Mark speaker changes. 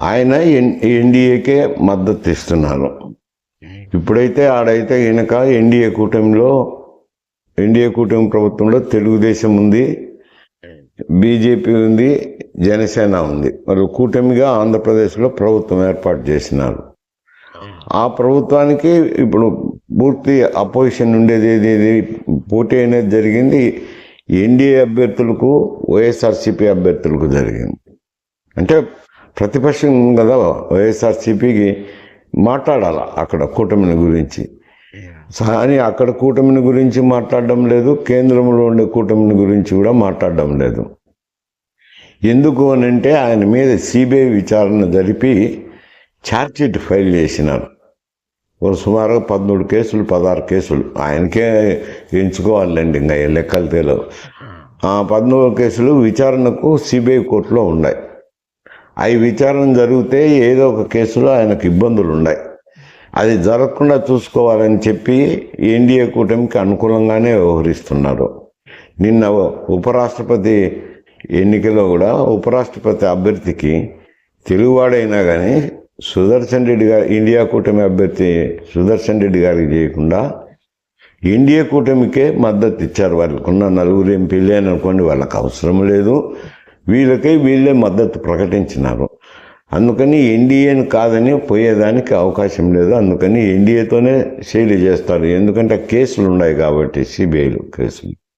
Speaker 1: ఆయన ఎన్- ఎన్డీఏకే మద్దతు ఇస్తున్నారు ఇప్పుడైతే ఆడైతే ఈయనక ఎన్డీఏ కూటమిలో ఎన్డీఏ కూటమి ప్రభుత్వంలో తెలుగుదేశం ఉంది బీజేపీ ఉంది జనసేన ఉంది మరి కూటమిగా ఆంధ్రప్రదేశ్లో ప్రభుత్వం ఏర్పాటు చేసినారు ఆ ప్రభుత్వానికి ఇప్పుడు పూర్తి అపోజిషన్ ఉండేది ఏది ఏది పోటీ అనేది జరిగింది ఎన్డీఏ అభ్యర్థులకు వైఎస్ఆర్సీపీ అభ్యర్థులకు జరిగింది అంటే ప్రతిపక్షం కదా వైఎస్ఆర్సీపీకి మాట్లాడాలి అక్కడ కూటమిని గురించి? కానీ అక్కడ కూటమిని గురించి మాట్లాడడం లేదు కేంద్రంలో ఉండే కూటమిని గురించి కూడా మాట్లాడడం లేదు. ఎందుకు అని అంటే ఆయన మీద సిబిఐ విచారణ జరిపి ఛార్జ్షీట్ ఫైల్ చేసినారు. సుమారుగా పదమూడు కేసులు పదహారు కేసులు. ఆయనకే ఎంచుకోవాలండి ఇంకా లెక్కలు తెలియవు ఆ పదమూడు కేసులు విచారణకు సిబిఐ కోర్టులో ఉన్నాయి. అవి విచారణ జరిగితే ఏదో ఒక కేసులో ఆయనకు ఇబ్బందులు ఉన్నాయి. అది జరగకుండా చూసుకోవాలని చెప్పి ఎన్డీఏ కూటమికి అనుకూలంగానే వ్యవహరిస్తున్నారు. నిన్న ఉపరాష్ట్రపతి ఎన్నికలో కూడా ఉపరాష్ట్రపతి అభ్యర్థికి తెలుగువాడైనా కానీ సుదర్శన్ రెడ్డి గారు ఇండియా కూటమి అభ్యర్థి సుదర్శన్ రెడ్డి గారికి చేయకుండా ఇండియా కూటమికే మద్దతు ఇచ్చారు. వాళ్ళకున్న నలుగురు ఎంపీలే అనుకోండి వాళ్ళకి అవసరం లేదు. వీళ్ళకై వీళ్ళే మద్దతు ప్రకటించినారు. అందుకని ఎన్డీఏని కాదని పోయేదానికి అవకాశం లేదు. అందుకని ఎన్డీఏతోనే శైలి చేస్తారు. ఎందుకంటే కేసులు ఉన్నాయి కాబట్టి సిబిఐలు కేసులు.